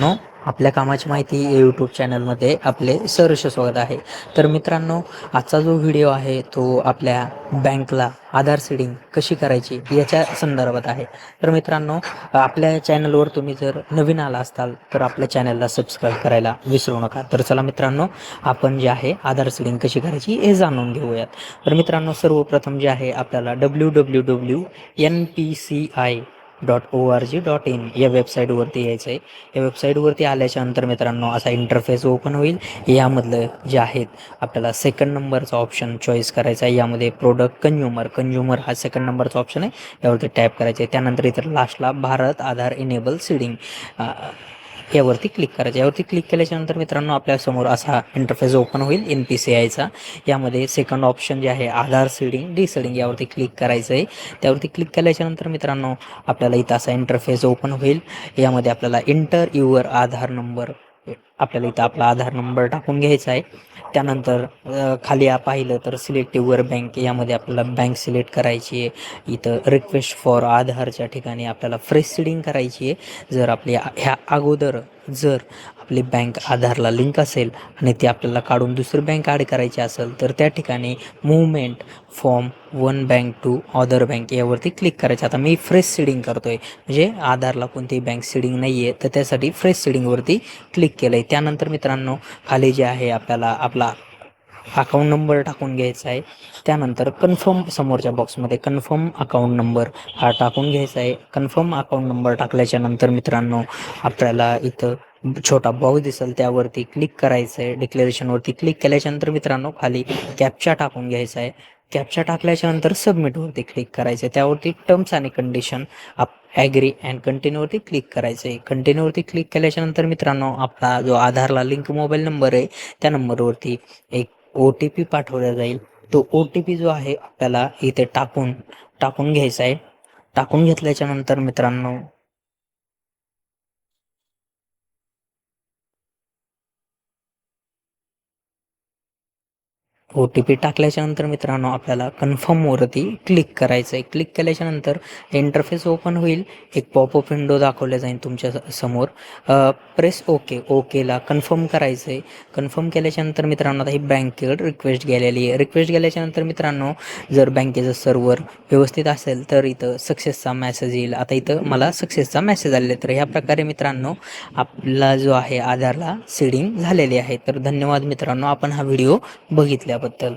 No आपल्या कामाची माहिती यूट्यूब चॅनलमध्ये आपले सहर्ष स्वागत आहे. तर मित्रांनो आजचा जो व्हिडिओ आहे तो आपल्या बँकला आधार सीडिंग कशी करायची याच्या संदर्भात आहे. तर मित्रांनो आपल्या चॅनलवर तुम्ही जर नवीन आला असताल तर आपल्या चॅनलला सबस्क्राईब करायला विसरू नका. तर चला मित्रांनो आपण जे आहे आधार सीडिंग कशी करायची हे जाणून घेऊयात. तर मित्रांनो सर्वप्रथम जे आहे आपल्याला W W W N P C I dot O R G dot in या वेबसाईटवरती यायचं आहे या वेबसाईटवरती आल्याच्यानंतर मित्रांनो असा इंटरफेस ओपन होईल. यामधलं जे आहेत आपल्याला सेकंड नंबरचा ऑप्शन चॉईस करायचा आहे. यामध्ये प्रोडक्ट कंझ्युमर कंझ्युमर हा सेकंड नंबरचा ऑप्शन आहे. यावरती टॅप करायचं आहे त्यानंतर इतर लास्टला भारत आधार इनेबल सीडिंग यावरती क्लिक करायचं. यावरती क्लिक केल्याच्यानंतर मित्रांनो आपल्यासमोर असा इंटरफेस ओपन होईल एन पी सी आयचा यामध्ये सेकंड ऑप्शन जे आहे आधार सीडिंग डी सीडिंग यावरती क्लिक करायचं आहे त्यावरती क्लिक केल्याच्यानंतर मित्रांनो आपल्याला इथं असा इंटरफेस ओपन होईल. यामध्ये आपल्याला इंटर युअर आधार नंबर आपल्याला इथं आपला आधार नंबर टाकून घ्यायचा आहे. त्यानंतर खाली आ पाहिलं तर सिलेक्ट बँक यामध्ये आपल्याला बँक सिलेक्ट करायची आहे. इथं रिक्वेस्ट फॉर आधारच्या ठिकाणी आपल्याला फ्रेश सिडिंग करायची आहे. जर आपली ह्या अगोदर जर आपली बँक आधारला लिंक असेल आणि ती आपल्याला काढून दुसरी बँक ॲड करायची असेल तर त्या ठिकाणी movement form one bank to other bank यावरती क्लिक करायचं. आता मी फ्रेश सीडिंग करतो आहे म्हणजे आधारला कोणतीही बँक सीडिंग नाही आहे तर त्यासाठी फ्रेश सीडिंगवरती क्लिक केलं आहे त्यानंतर मित्रांनो खाली जे आहे आपल्याला आपला अकाउंट नंबर टाकून घ्यायचा आहे. त्यानंतर कन्फर्म समोरच्या बॉक्समध्ये कन्फर्म अकाउंट नंबर हा टाकून घ्यायचा आहे. कन्फर्म अकाउंट नंबर टाकल्याच्या नंतर मित्रांनो आपल्याला इथं छोटा बॉक्स दिसेल त्यावरती क्लिक करायचं आहे डिक्लेरेशनवरती क्लिक केल्याच्यानंतर मित्रांनो खाली कॅप्चा टाकून घ्यायचा आहे कॅप्चा टाकल्याच्यानंतर सबमिटवरती क्लिक करायचं आहे त्यावरती टर्म्स आणि कंडिशन आप ॲग्री अँड कंटिन्यूवरती क्लिक करायचं आहे कंटिन्यूवरती क्लिक केल्याच्यानंतर मित्रांनो आपला जो आधारला लिंक मोबाईल नंबर आहे त्या नंबरवरती एक ओ टी पी पाठवला जाईल. तो ओ टी पी जो आहे आपल्याला इथे टाकून टाकून घ्यायचा आहे टाकून घेतल्याच्यानंतर मित्रांनो ओ टी पी टाकल्याच्यानंतर मित्रांनो आपल्याला कन्फर्मवरती क्लिक करायचं आहे क्लिक केल्याच्यानंतर इंटरफेस ओपन होईल. एक पॉपअप विंडो दाखवल्या जाईल तुमच्यासमोर. प्रेस ओके ओकेला कन्फर्म करायचं आहे कन्फर्म केल्याच्यानंतर मित्रांनो आता ही बँकेकडे रिक्वेस्ट गेलेली आहे. रिक्वेस्ट गेल्याच्यानंतर मित्रांनो जर बँकेचं सर्व्हर व्यवस्थित असेल तर इथं सक्सेसचा मॅसेज येईल. आता इथं मला सक्सेसचा मॅसेज आलेला आहे. तर ह्या प्रकारे मित्रांनो आपला जो आहे आधारला सीडिंग झालेली आहे. तर धन्यवाद मित्रांनो आपण हा व्हिडिओ बघितल्याबद्दल